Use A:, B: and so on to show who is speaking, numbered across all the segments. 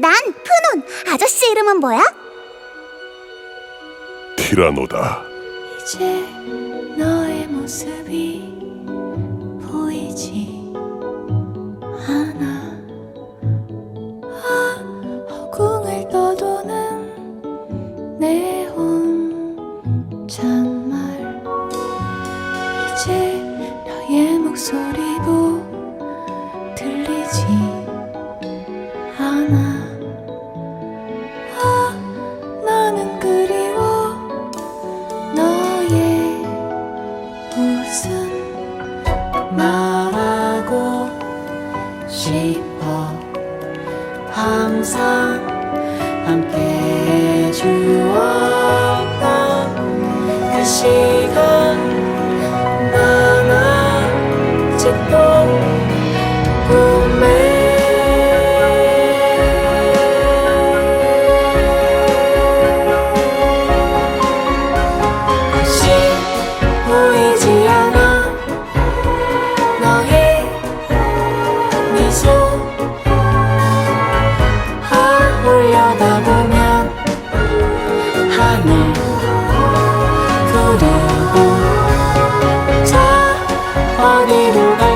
A: 난 푸논. 아저씨 이름은 뭐야?
B: 티라노다.
C: 이제 너의 모습이 보이지 않아 아, 허공을 떠도는 내 혼잣말 이제 너의 목소리도 웃음 말하고 싶어. 항상 함께 주었던 그 시간 난 아직도 하늘 그리고 자 어디로 갈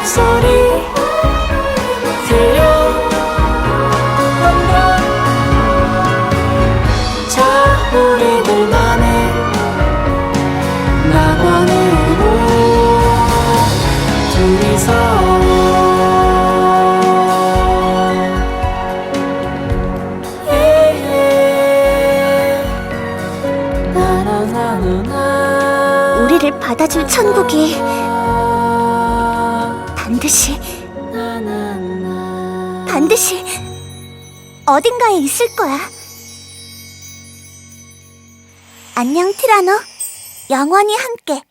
C: 목소리 들려온다 자 우리들만의 낙원으로 둘이서.
A: 우리를 받아줄 천국이 반드시, 반드시 어딘가에 있을 거야. 안녕, 티라노. 영원히 함께.